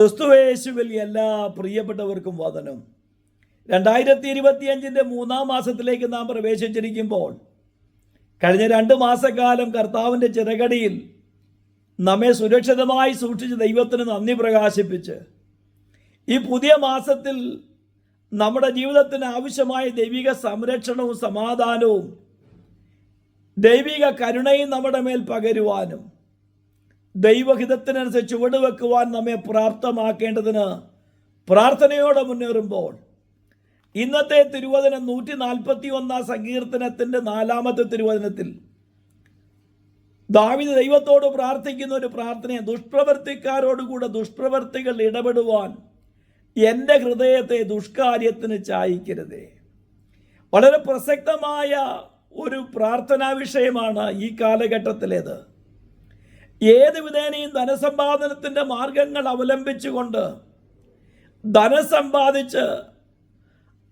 ക്രിസ്തുവേശുവിൽ എല്ലാ പ്രിയപ്പെട്ടവർക്കും വദനം രണ്ടായിരത്തി ഇരുപത്തിയഞ്ചിന്റെ മൂന്നാം മാസത്തിലേക്ക് നാം പ്രവേശിച്ചിരിക്കുമ്പോൾ കഴിഞ്ഞ രണ്ട് മാസക്കാലം കർത്താവിന്റെ ചിറകടിയിൽ നമ്മെ സുരക്ഷിതമായി സൂക്ഷിച്ച് ദൈവത്തിന് നന്ദി പ്രകാശിപ്പിച്ച് ഈ പുതിയ മാസത്തിൽ നമ്മുടെ ജീവിതത്തിന് ആവശ്യമായ ദൈവിക സംരക്ഷണവും സമാധാനവും ദൈവിക കരുണയും നമ്മുടെ മേൽ പകരുവാനും ദൈവഹിതത്തിനനുസരിച്ച് വിടുവെക്കുവാൻ നമ്മെ പ്രാപ്തമാക്കേണ്ടതിന് പ്രാർത്ഥനയോടെ മുന്നേറുമ്പോൾ ഇന്നത്തെ തിരുവചനം നൂറ്റി നാൽപ്പത്തി ഒന്നാം സങ്കീർത്തനത്തിന്റെ നാലാമത്തെ തിരുവചനത്തിൽ ദാവിദ് ദൈവത്തോട് പ്രാർത്ഥിക്കുന്ന ഒരു പ്രാർത്ഥനയെ ദുഷ്പ്രവർത്തിക്കാരോടുകൂടെ ദുഷ്പ്രവർത്തികൾ ഇടപെടുവാൻ എന്റെ ഹൃദയത്തെ ദുഷ്കാര്യത്തിന് ചായിക്കരുതേ. വളരെ പ്രസക്തമായ ഒരു പ്രാർത്ഥനാ വിഷയമാണ് ഈ കാലഘട്ടത്തിലേത്. ഏത് വിധേനയും ധനസമ്പാദനത്തിന്റെ മാർഗങ്ങൾ അവലംബിച്ചുകൊണ്ട് ധനസമ്പാദിച്ച്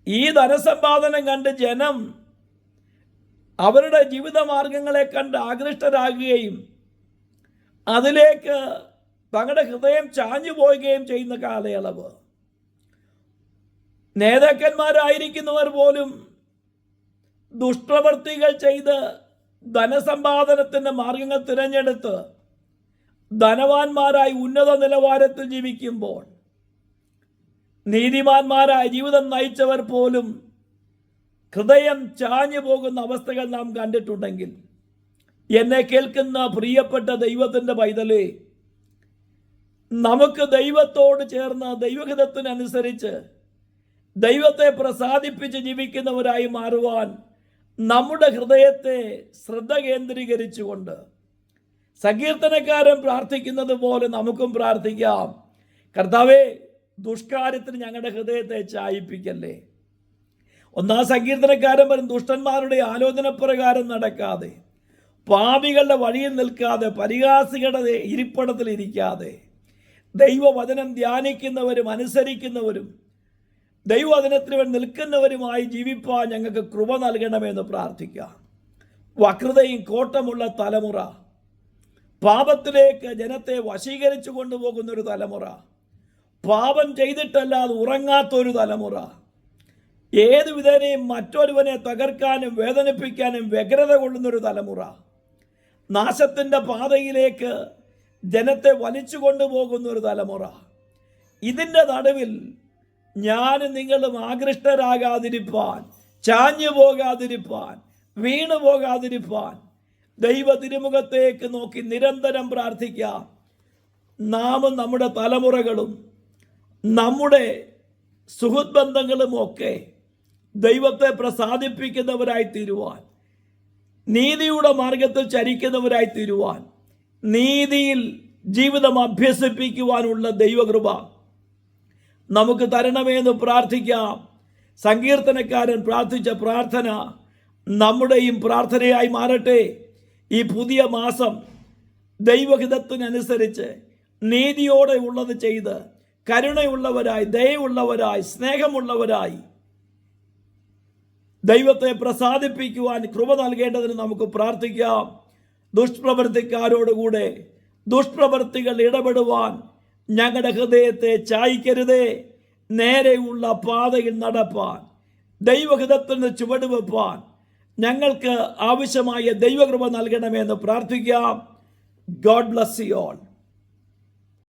ഈ ധനസമ്പാദനം കണ്ട് ജനം അവരുടെ ജീവിത ജീവിതമാർഗങ്ങളെ കണ്ട് ആകൃഷ്ടരാകുകയും അതിലേക്ക് തങ്ങളുടെ ഹൃദയം ചാഞ്ഞു പോവുകയും ചെയ്യുന്ന കാലയളവ്. നേതാക്കന്മാരായിരിക്കുന്നവർ പോലും ദുഷ്പ്രവൃത്തികൾ ചെയ്ത് ധനസമ്പാദനത്തിന്റെ മാർഗങ്ങൾ തിരഞ്ഞെടുത്ത് ധനവാന്മാരായി ഉന്നത നിലവാരത്തിൽ ജീവിക്കുമ്പോൾ നീതിമാന്മാരായ ജീവിതം നയിച്ചവർ പോലും ഹൃദയം ചാഞ്ഞു പോകുന്ന അവസ്ഥകൾ നാം കണ്ടിട്ടുണ്ടെങ്കിൽ എന്നെ കേൾക്കുന്ന പ്രിയപ്പെട്ട ദൈവത്തിന്റെ പൈതലേ നമുക്ക് ദൈവത്തോട് ചേർന്ന് ദൈവഹിതത്തിനനുസരിച്ച് ദൈവത്തെ പ്രസാദിപ്പിച്ച് ജീവിക്കുന്നവരായി മാറുവാൻ നമ്മുടെ ഹൃദയത്തെ ശ്രദ്ധ കേന്ദ്രീകരിച്ചുകൊണ്ട് സങ്കീർത്തനക്കാരൻ പ്രാർത്ഥിക്കുന്നത് പോലെ നമുക്കും പ്രാർത്ഥിക്കാം. കർത്താവേ ദുഷ്കാര്യത്തിന് ഞങ്ങളുടെ ഹൃദയത്തെ ചായിപ്പിക്കല്ലേ? ഒന്നാം സങ്കീർത്തനക്കാരൻ പറയും ദുഷ്ടന്മാരുടെ ആലോചന പ്രകാരം നടക്കാതെ പാപികളുടെ വഴിയിൽ നിൽക്കാതെ പരിഹാസികളുടെ ഇരിപ്പടത്തിൽ ഇരിക്കാതെ ദൈവവചനം ധ്യാനിക്കുന്നവരും അനുസരിക്കുന്നവരും ദൈവവചനത്തിന് വേണ്ടി നിൽക്കുന്നവരുമായി ജീവിപ്പാൻ ഞങ്ങൾക്ക് കൃപ നൽകണമെന്ന് പ്രാർത്ഥിക്കാം. വക്രതയും കോട്ടമുള്ള തലമുറ പാപത്തിലേക്ക് ജനത്തെ വശീകരിച്ചു കൊണ്ടുപോകുന്ന ഒരു തലമുറ. പാപം ചെയ്തിട്ടല്ലാതെ ഉറങ്ങാത്തൊരു തലമുറ. ഏത് വിധേനയും മറ്റൊരുവനെ തകർക്കാനും വേദനിപ്പിക്കാനും വ്യഗ്രത കൊള്ളുന്നൊരു തലമുറ. നാശത്തിന്റെ പാതയിലേക്ക് ജനത്തെ വലിച്ചു കൊണ്ടുപോകുന്ന ഒരു തലമുറ. ഇതിന്റെ നടുവിൽ ഞാൻ നിങ്ങളും ആകൃഷ്ടരാകാതിരിപ്പാൻ ചാഞ്ഞു പോകാതിരിപ്പാൻ വീണു പോകാതിരിപ്പാൻ ദൈവ തിരുമുഖത്തേക്ക് നോക്കി നിരന്തരം പ്രാർത്ഥിക്കാം നാമും നമ്മുടെ തലമുറകളും നമ്മുടെ സുഹൃത് ബന്ധങ്ങളും ഒക്കെ ദൈവത്തെ പ്രസാദിപ്പിക്കുന്നവരായി തീരുവാൻ നീതിയുടെ മാർഗത്തിൽ ചരിക്കുന്നവരായി തീരുവാൻ നീതിയിൽ ജീവിതം അഭ്യസിപ്പിക്കുവാനുള്ള ദൈവകൃപ നമുക്ക് തരണമേന്ന് പ്രാർത്ഥിക്കാം. സങ്കീർത്തനക്കാരൻ പ്രാർത്ഥിച്ച പ്രാർത്ഥന നമ്മുടെയും പ്രാർത്ഥനയായി മാറട്ടെ. ഈ പുതിയ മാസം ദൈവഹിതത്തിനനുസരിച്ച് നീതിയോടെ ഉള്ളത് ചെയ്ത് കരുണയുള്ളവരായി ദയവുള്ളവരായി സ്നേഹമുള്ളവരായി ദൈവത്തെ പ്രസാദിപ്പിക്കുവാൻ കൃപ നൽകേണ്ടതിന് നമുക്ക് പ്രാർത്ഥിക്കാം. ദുഷ്പ്രവൃത്തിക്കാരോടുകൂടെ ദുഷ്പ്രവൃത്തികൾ ഇടപെടുവാൻ ഞങ്ങളുടെ ഹൃദയത്തെ ചായ്ക്കരുതേ. നേരെയുള്ള പാതയിൽ നടപ്പാൻ ദൈവഹിതത്തിന് നിന്ന് വെപ്പാൻ ഞങ്ങൾക്ക് ആവശ്യമായ ദൈവകൃപ നൽകണമെന്ന് പ്രാർത്ഥിക്കാം. God bless you all